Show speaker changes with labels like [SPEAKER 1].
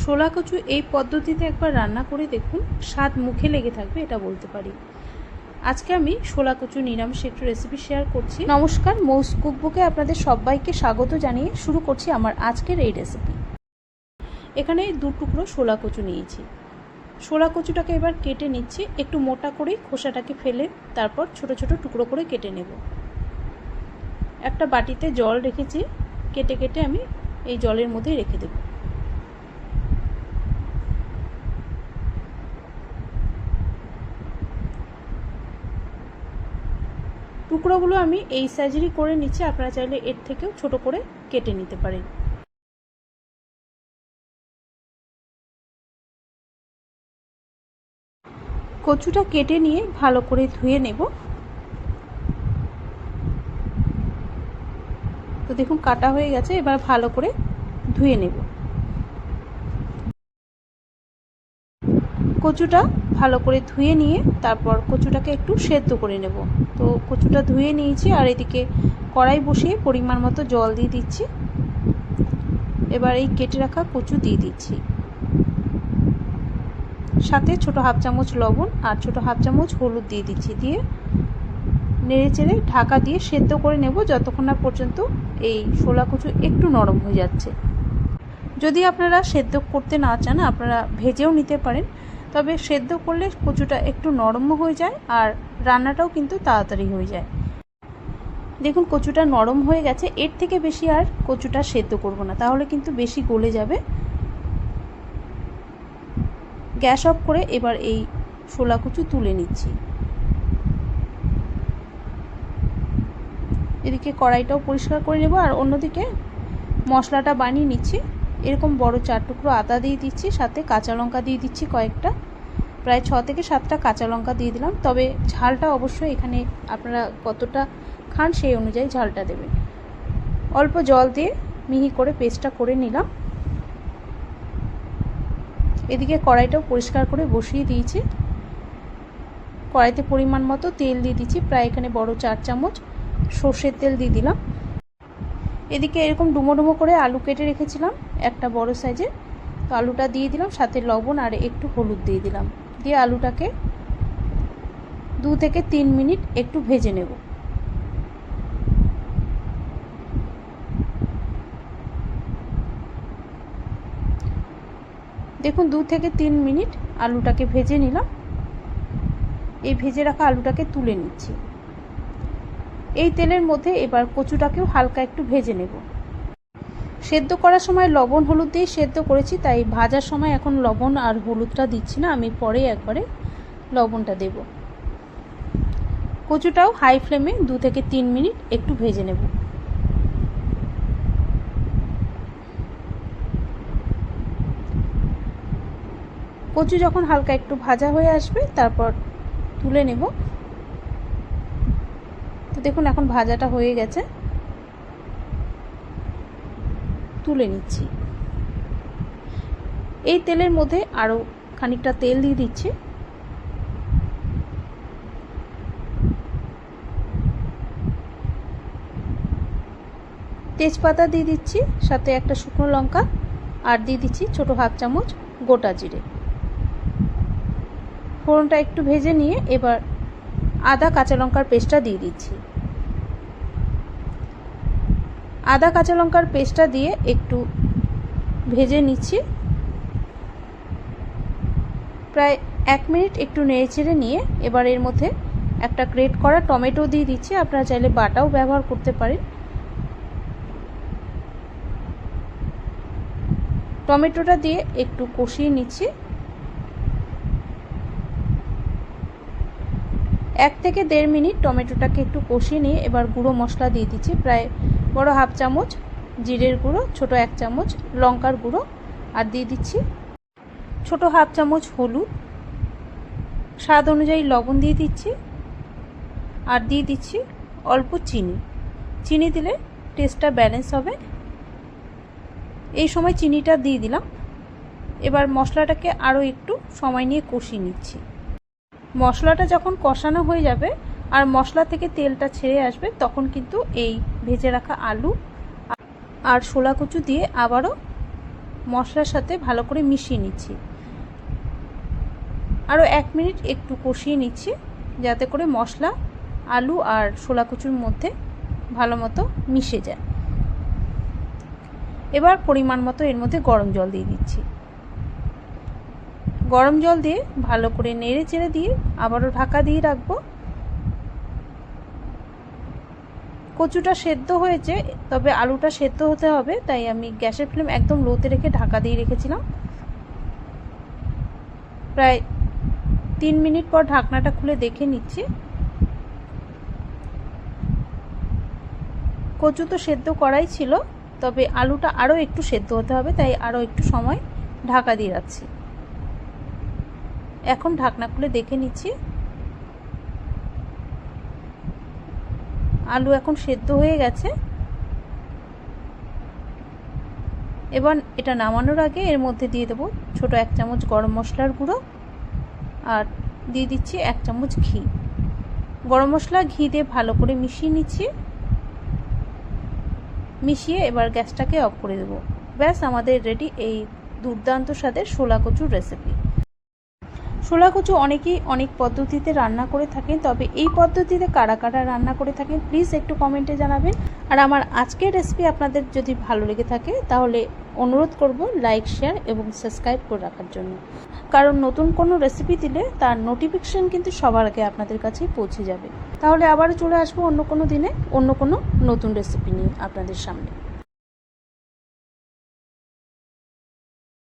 [SPEAKER 1] শোলা কচু এই পদ্ধতিতে একবার রান্না করে দেখুন, স্বাদ মুখে লেগে থাকবে, এটা বলতে পারি। আজকে আমি শোলা কচু নিরামিষ একটু রেসিপি শেয়ার করছি। নমস্কার, মৌস কুকবুকে আপনাদের সবাইকে স্বাগত জানিয়ে শুরু করছি আমার আজকের এই রেসিপি এখানে দু টুকরো শোলা কচু নিয়েছি। শোলা কচুটাকে এবার কেটে নিচ্ছি, একটু মোটা করে খোসাটাকে ফেলে তারপর ছোট ছোট টুকরো করে কেটে নেব। একটা বাটিতে জল রেখেছি, কেটে কেটে আমি এই জলের মধ্যেই রেখে দেবো। টুকরোগুলো আমি এই সাইজেরই করে নিচ্ছি, আপনারা চাইলে এর থেকেও ছোট করে কেটে নিতে পারেন। কচুটা কেটে নিয়ে ভালো করে ধুয়ে নেব। তো দেখুন, কাটা হয়ে গেছে, এবার ভালো করে ধুয়ে নেব। কচুটা ভালো করে ধুয়ে নিয়ে তারপর কচুটাকে একটু সেদ্ধ করে নেব। তো কচুটা ধুয়ে নিয়েছি আর এদিকে কড়াই বসিয়ে পরিমাণ মতো জল দিয়ে দিচ্ছি। এবার এই কেটে রাখা কচু দিয়ে দিচ্ছি। সাথে ছোট হাফ চামচ লবণ আর ছোট হাফ চামচ হলুদ দিয়ে দিচ্ছি দিয়ে নেড়ে চেড়ে ঢাকা দিয়ে সেদ্ধ করে নেব যতক্ষণ না পর্যন্ত এই শোলা কচু একটু নরম হয়ে যাচ্ছে। যদি আপনারা সেদ্ধ করতে না চান, আপনারা ভেজেও নিতে পারেন। তবে সেদ্ধ করলে কচুটা একটু নরমও হয়ে যায় আর রান্নাটাও কিন্তু তাড়াতাড়ি হয়ে যায়। দেখুন, কচুটা নরম হয়ে গেছে। এর থেকে বেশি আর কচুটা সেদ্ধ করব না, তাহলে কিন্তু বেশি গলে যাবে। গ্যাস অফ করে এবার এই শোলা কচু তুলে নিচ্ছি। এদিকে কড়াইটাও পরিষ্কার করে নেব আর অন্যদিকে মশলাটা বানিয়ে নিচ্ছি। এরকম বড় চার টুকরো আদা দিয়ে দিচ্ছি, সাথে কাঁচা লঙ্কা দিয়ে দিচ্ছি কয়েকটা। প্রায় ছ থেকে সাতটা কাঁচা লঙ্কা দিয়ে দিলাম। তবে ঝালটা অবশ্যই এখানে আপনারা কতটা খান সেই অনুযায়ী ঝালটা দেবেন। অল্প জল দিয়ে মিহি করে পেস্টটা করে নিলাম। এদিকে কড়াইটাও পরিষ্কার করে বসিয়ে দিয়েছি। কড়াইতে পরিমাণ মতো তেল দিয়ে দিচ্ছি, প্রায় এখানে বড় চার চামচ সর্ষের তেল দিয়ে দিলাম। এদিকে এরকম ডুমো ডুমো করে আলু কেটে রেখেছিলাম। একটা বড় সাইজের তো আলুটা দিয়ে দিলাম, সাথে লবণ আর একটু হলুদ দিয়ে দিলাম। দিয়ে আলুটাকে দু থেকে তিন মিনিট একটু ভেজে নেব। দেখুন, দু থেকে তিন মিনিট আলুটাকে ভেজে নিলাম। এই ভেজে রাখা আলুটাকে তুলে নিচ্ছি। এই তেলের মধ্যে এবার কচুটাকেও হালকা একটু ভেজে নেব। সেদ্ধ করার সময় লবণ, হলুদ দিয়ে সেদ্ধ করেছি, তাই ভাজার সময় এখন লবণ আর হলুদটা দিচ্ছি না, আমি পরে একবারে লবণটা দেব। কচুটাও হাই ফ্লেমে দু থেকে তিন মিনিট একটু ভেজে নেব। কচু যখন হালকা একটু ভাজা হয়ে আসবে, তারপর তুলে নেব। তো দেখুন, এখন ভাজাটা হয়ে গেছে। তুলে নিচ্ছি। এই তেলের মধ্যে আরও খানিকটা তেল দিয়ে দিচ্ছি। তেজপাতা দিয়ে দিচ্ছি, সাথে একটা শুকনো লঙ্কা, আর দিয়ে দিচ্ছি ছোটো হাফ চামচ গোটা জিরে। ফোড়নটা একটু ভেজে নিয়ে এবার আদা কাঁচা লঙ্কার পেস্টটা দিয়ে দিচ্ছি। আদা কাঁচা লঙ্কার পেস্টটা দিয়ে একটু ভেজে নিচ্ছি। প্রায় এক মিনিট একটু নেড়ে চেড়ে নিয়ে এবার এর মধ্যে একটা গ্রেট করা টমেটো দিয়ে দিচ্ছি। আপনারা চাইলে বাটাও ব্যবহার করতে পারেন। টমেটোটা দিয়ে একটু কষিয়ে নিচ্ছি। এক থেকে দেড় মিনিট টমেটোটাকে একটু কষিয়ে নিয়ে এবার গুঁড়ো মশলা দিয়ে দিচ্ছি। প্রায় বড় হাফ চামচ জিরের গুঁড়ো, ছোট এক চামচ লঙ্কার গুঁড়ো আর দিয়ে দিচ্ছি ছোট হাফ চামচ হলুদ। স্বাদ অনুযায়ী লবণ দিয়ে দিচ্ছি আর দিয়ে দিচ্ছি অল্প চিনি। চিনি দিলে টেস্টটা ব্যালেন্স হবে। এই সময় চিনিটা দিয়ে দিলাম। এবার মশলাটাকে আরও একটু সময় নিয়ে কষিয়ে নিচ্ছি। মশলাটা যখন কষানো হয়ে যাবে আর মশলা থেকে তেলটা ছেড়ে আসবে, তখন কিন্তু এই ভেজে রাখা আলু আর শোলা কচু দিয়ে আবারও মশলার সাথে ভালো করে মিশিয়ে নিচ্ছি। আরও এক মিনিট একটু কষিয়ে নিচ্ছি, যাতে করে মশলা, আলু আর শোলা কুচুর মধ্যে ভালো মতো মিশে যায়। এবার পরিমাণ মতো এর মধ্যে গরম জল দিয়ে দিচ্ছি। গরম জল দিয়ে ভালো করে নেড়ে চেড়ে দিয়ে আবারও ঢাকা দিয়ে রাখব। কচুটা সেদ্ধ হয়েছে, তবে আলুটা সেদ্ধ হতে হবে, তাই আমি গ্যাসের ফ্লেম একদম লোতে রেখে ঢাকা দিয়ে রেখেছিলাম। প্রায় তিন মিনিট পর ঢাকনাটা খুলে দেখে নিচ্ছি। কচু তো সেদ্ধ করাই ছিল, তবে আলুটা আরও একটু সেদ্ধ হতে হবে, তাই আরও একটু সময় ঢাকা দিয়ে রাখছি। এখন ঢাকনা খুলে দেখে নিচ্ছি। আলু এখন সেদ্ধ হয়ে গেছে। এবার এটা নামানোর আগে এর মধ্যে দিয়ে দেবো ছোট এক চামচ গরম মশলার গুঁড়ো আর দিয়ে দিচ্ছি এক চামচ ঘি। গরম মশলা ঘি দিয়ে ভালো করে মিশিয়ে নিচ্ছি। মিশিয়ে এবার গ্যাসটাকে অফ করে দেবো। ব্যাস, আমাদের রেডি এই দুর্দান্ত স্বাদের শোলা কচুর রেসিপি শোলা কচু অনেকেই অনেক পদ্ধতিতে রান্না করে থাকেন, তবে এই পদ্ধতিতে কারা কারা রান্না করে থাকেন প্লিজ একটু কমেন্টে জানাবেন। আর আমার আজকের রেসিপি আপনাদের যদি ভালো লেগে থাকে, তাহলে অনুরোধ করব লাইক শেয়ার এবং সাবস্ক্রাইব করে রাখার জন্য। কারণ নতুন কোনো রেসিপি দিলে তার নোটিফিকেশান কিন্তু সবার আগে আপনাদের কাছেই পৌঁছে যাবে। তাহলে আবারও চলে আসব অন্য কোনো দিনে, অন্য কোনো নতুন রেসিপি নিয়ে আপনাদের সামনে।